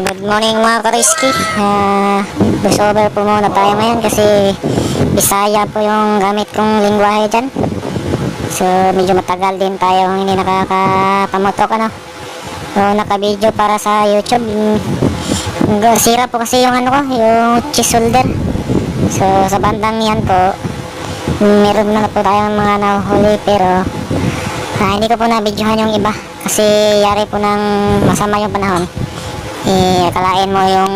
good morning mga kariski. Uh, over po muna tayo ngayon kasi Bisaya po yung gamit kong lingwahe dyan. So, medyo matagal din tayo hindi nakakapamotok ano. So, naka-video para sa YouTube. Mm, Sira po kasi yung ano ko, yung cheese holder. So, sa bandang yan po, meron na po tayong mga nahuhuli pero ah, hindi ko po na-videohan yung iba kasi yari po ng masama yung panahon eh, akalain mo yung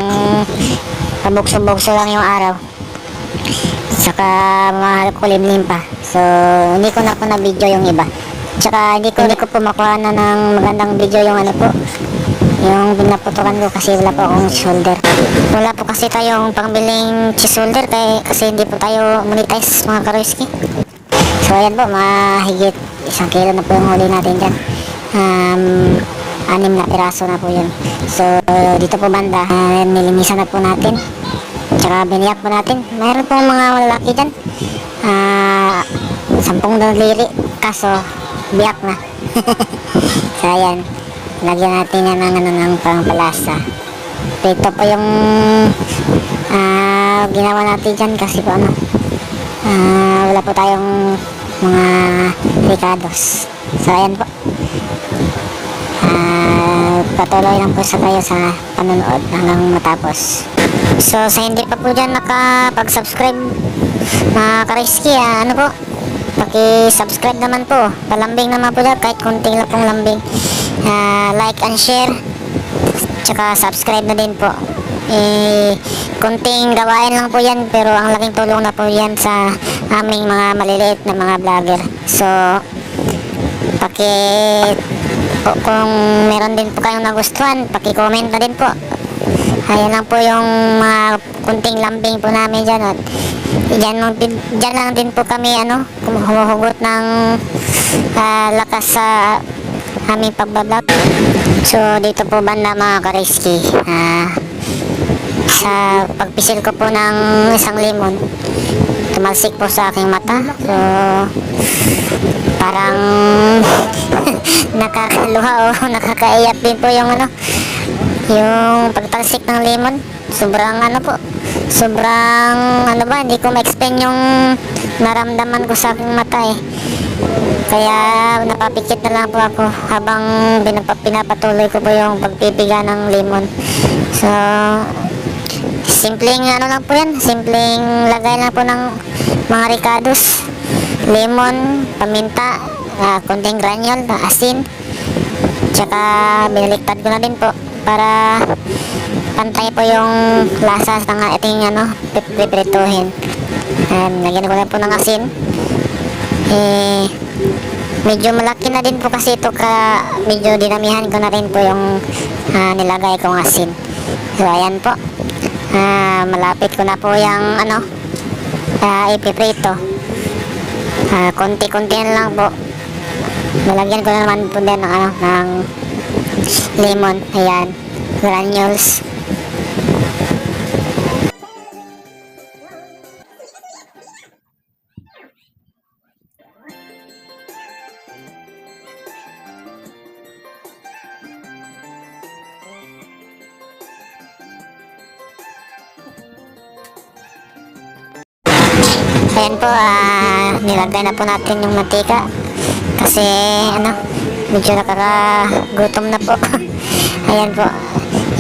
pabukso-bukso lang yung araw. Saka mga kulimlim pa. So hindi ko na po na video yung iba. Tsaka hindi ko, hindi ko po makuha na ng magandang video yung ano po. Yung pinaputukan ko kasi wala po akong shoulder. Wala po kasi tayong pangbiling cheese holder kaya, kasi hindi po tayo monetize mga karoyski so ayan po mahigit isang kilo na po yung huli natin dyan. Um, anim na piraso na po yun. So dito po banda uh, nilinisan na po natin. Tsaka biniyak po natin. Mayroon po mga lalaki dyan. Ah sampung daliri. Kaso biyak na. So ayan. Lagyan natin yan ng, ano, ng pangpalasa ito po yung ah ginawa natin dyan kasi po ano ah wala po tayong mga ricados. So ayan po. Ah, patuloy lang po sa tayo sa panonood hanggang matapos. So, sa hindi pa po dyan nakapag-subscribe, mga kariski, ah, ano po, paki-subscribe naman po. Palambing naman po dyan, kahit kunti lang pong lambing. Ah, like and share, tsaka subscribe na din po. Eh, kunting gawain lang po yan, pero ang laking tulong na po yan sa aming mga maliliit na mga vlogger. So, paki po kung meron din po kayong nagustuhan, paki-comment na din po. Ayan lang po yung mga kunting lambing po namin dyan. At dyan, lang dyan lang din po kami ano, humuhugot ng ah, lakas sa aming pagbablog. So dito po banda mga kariski. Ah, sa pagpisil ko po ng isang limon, tumalsik po sa aking mata. So, parang nakakaluha o nakakaiyak din po yung ano yung pagtalsik ng lemon. Sobrang ano po sobrang ano ba hindi ko ma-explain yung naramdaman ko sa aking mata eh. Kaya napapikit na lang po ako habang pinapatuloy ko po yung pagpipiga ng lemon. So simpleng ano lang po yan simpleng lagay lang po ng mga ricados lemon, paminta, uh, konting granule, asin, tsaka binaliktad ko na din po para pantay po yung lasa ng ating ano, piprituhin. And lagyan ko na po ng asin. Eh, medyo malaki na din po kasi ito ka medyo dinamihan ko na rin po yung ah, nilagay kong asin. So ayan po. Ah, malapit ko na po yung ano, uh, ipiprito. Ah, konti-konti lang po. Nalagyan ko na naman po din ng ano, ng lemon. Ayan. Granules. Ayan po, ah, nilagay na po natin yung mantika. Kasi, ano, medyo nakakagutom na po. Ayan po,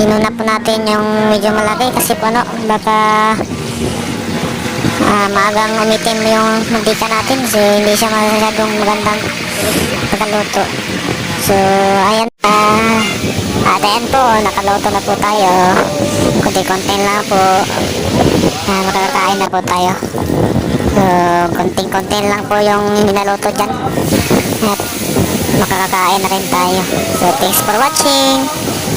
inuna po natin yung medyo malaki kasi po, ano, baka ah, maagang umitim yung mantika natin kasi hindi siya masyadong magandang pagkaluto. So, ayan, ah, at ayan po, nakaluto na po tayo. Kunti-kunti lang po. Ah, makakakain na po tayo. So, konting-konti lang po yung ninaluto dyan. At makakakain na rin tayo. So, thanks for watching.